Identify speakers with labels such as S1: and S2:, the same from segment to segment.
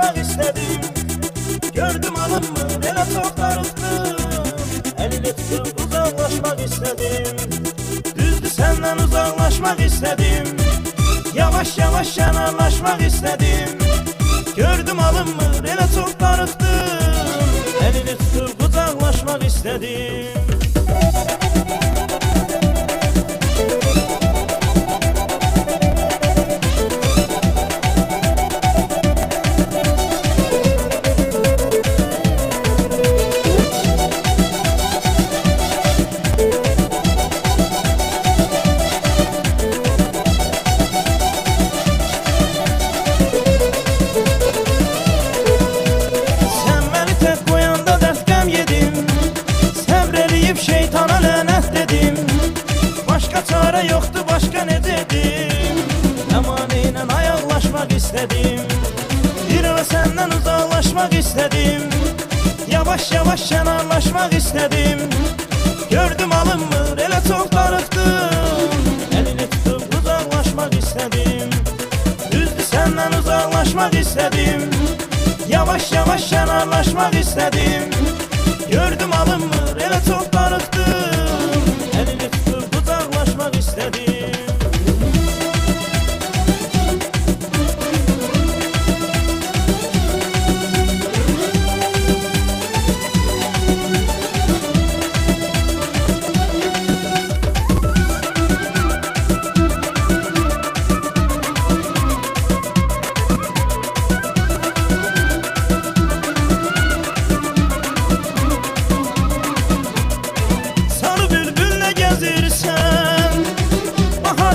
S1: yaşamak istedim. Gördüm alımı bela çok darıldım Elini tutup uzaklaşmak istedim. Düzdü senden uzaklaşmak istedim. Yavaş yavaş yanarlaşmak istedim. Gördüm alımı bela çok darıldım Elini tutup uzaklaşmak istedim. istedim. Yine ve senden uzaklaşmak istedim. Yavaş yavaş kenarlaşmak istedim. Gördüm alınmır ele çok darıktım. Elini tutup uzaklaşmak istedim. Üzdü senden uzaklaşmak istedim. Yavaş yavaş kenarlaşmak istedim. Gördüm alınmır ele çok darıktım.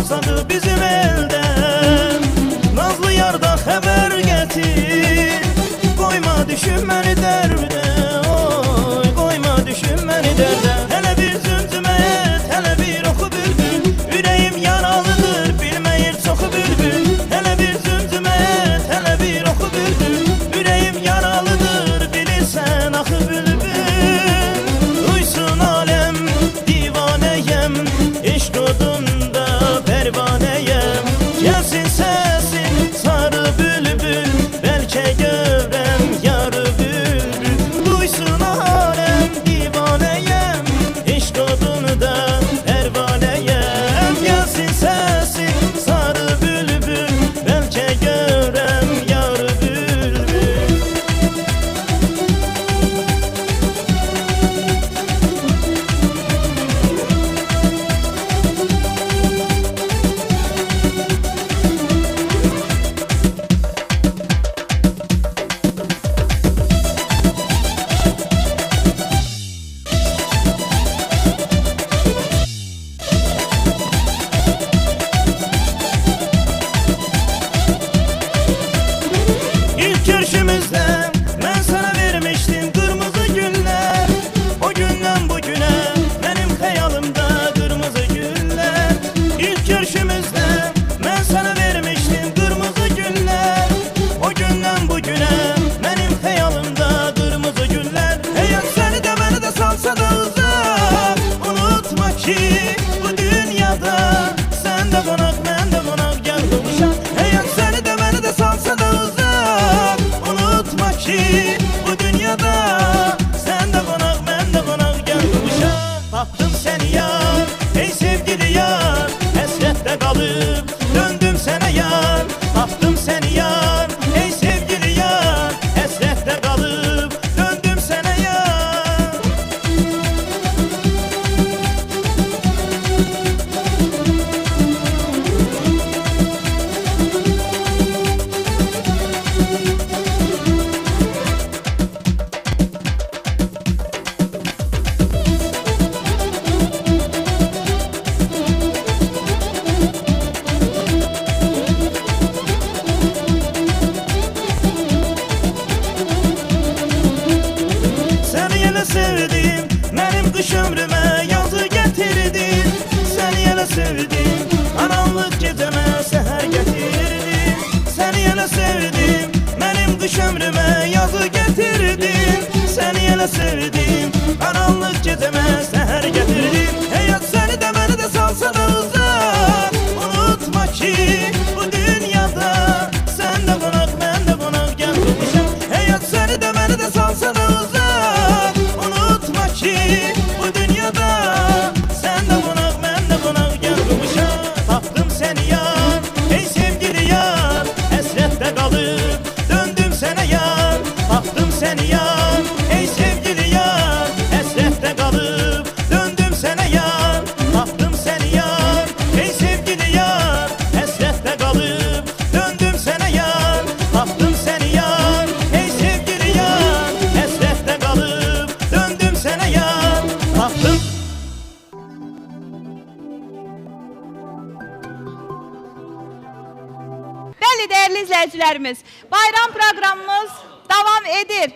S1: Sadı bizim elden. Nazlı yarda haber getir. Koyma düşün beni derbiden sevdim Karanlık gecəmə səhər gətirdin Səni elə sevdim Mənim qış ömrümə yazı gətirdin Səni elə sevdim Karanlık gecəmə səhər değerli
S2: izleyicilerimiz. Bayram programımız devam edir.